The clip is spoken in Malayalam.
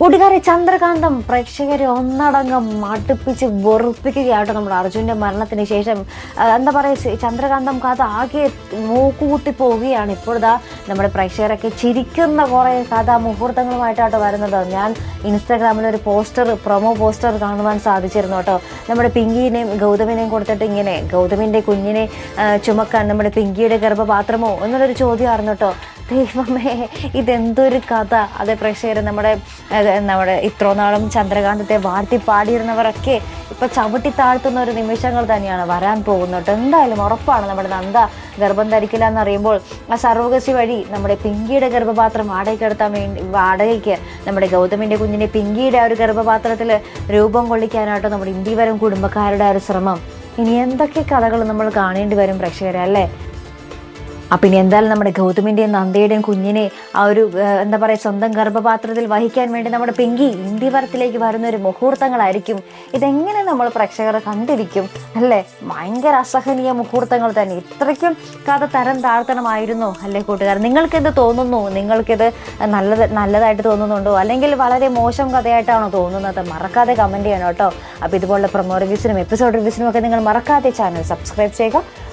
കൂട്ടുകാരെ ചന്ദ്രകാന്തം പ്രേക്ഷകരെ ഒന്നടങ്കം മടുപ്പിച്ച് വെറുപ്പിക്കുകയാട്ടോ നമ്മുടെ അർജുന്റെ മരണത്തിന് ശേഷം. എന്താ പറയുക ചന്ദ്രകാന്തം കഥ ആകെ മൂക്കുകൂട്ടി പോവുകയാണ്. ഇപ്പോഴതാ നമ്മുടെ പ്രേക്ഷകരൊക്കെ ചിരിക്കുന്ന കുറേ കഥാ മുഹൂർത്തങ്ങളുമായിട്ടാട്ടോ വരുന്നത്. ഞാൻ ഇൻസ്റ്റാഗ്രാമിൽ ഒരു പോസ്റ്റർ പ്രൊമോ പോസ്റ്റർ കാണുവാൻ സാധിച്ചിരുന്നു കേട്ടോ. നമ്മുടെ പിങ്കിനെയും ഗൗതമിനെയും കൊടുത്തിട്ട് ഇങ്ങനെ ഗൗതമിന്റെ കുഞ്ഞിനെ ചുമക്കാൻ നമ്മുടെ പിങ്കിയുടെ ഗർഭപാത്രമോ എന്നുള്ളൊരു ചോദ്യമായിരുന്നു കേട്ടോ. ദൈവമേ ഇതെന്തൊരു കഥ. അതെ പ്രേക്ഷകർ നമ്മുടെ നമ്മുടെ ഇത്രോ നാളും ചന്ദ്രകാന്തത്തെ വാഴ്ത്തി പാടിയിരുന്നവരൊക്കെ ഇപ്പൊ ചവിട്ടി താഴ്ത്തുന്ന ഒരു നിമിഷങ്ങൾ തന്നെയാണ് വരാൻ പോകുന്നത്. എന്തായാലും ഉറപ്പാണ് നമ്മുടെ നന്ദ ഗർഭം ധരിക്കില്ല എന്നറിയുമ്പോൾ ആ സർവകശി വഴി നമ്മുടെ പിങ്കിയുടെ ഗർഭപാത്രം വാടകയ്ക്ക് എടുത്താൻ വേണ്ടി വാടകയ്ക്ക് നമ്മുടെ ഗൗതമിന്റെ കുഞ്ഞിനെ പിങ്കിയുടെ ആ ഒരു ഗർഭപാത്രത്തിൽ രൂപം കൊള്ളിക്കാനായിട്ട് നമ്മുടെ ഇന്ത്യവരം കുടുംബക്കാരുടെ ഒരു ശ്രമം. ഇനി എന്തൊക്കെ കഥകൾ നമ്മൾ കാണേണ്ടി വരും പ്രേക്ഷകരെ അല്ലേ? അപ്പം ഇനി എന്തായാലും നമ്മുടെ ഗൗതമിന്റെയും നന്ദയുടെയും കുഞ്ഞിനെ ആ ഒരു എന്താ പറയുക സ്വന്തം ഗർഭപാത്രത്തിൽ വഹിക്കാൻ വേണ്ടി നമ്മുടെ പിങ്കി ഇന്ത്യവരത്തിലേക്ക് വരുന്ന ഒരു മുഹൂർത്തങ്ങളായിരിക്കും. ഇതെങ്ങനെ നമ്മൾ പ്രേക്ഷകർ കണ്ടിരിക്കും? അല്ലേ? ഭയങ്കര അസഹനീയ മുഹൂർത്തങ്ങൾ തന്നെ. ഇത്രയ്ക്കും കഥ തരം താഴ്ത്തണമായിരുന്നു അല്ലേ കൂട്ടുകാർ? നിങ്ങൾക്കിത് തോന്നുന്നു? നിങ്ങൾക്കിത് നല്ലത് നല്ലതായിട്ട് തോന്നുന്നുണ്ടോ? അല്ലെങ്കിൽ വളരെ മോശം കഥയായിട്ടാണോ തോന്നുന്നത്? മറക്കാതെ കമന്റ് ചെയ്യണം കേട്ടോ. അപ്പോൾ ഇതുപോലുള്ള പ്രൊമോ റിവ്യൂസിനും എപ്പിസോഡ് റിവ്യൂസിനും ഒക്കെ നിങ്ങൾ മറക്കാതെ ചാനൽ സബ്സ്ക്രൈബ് ചെയ്യുക.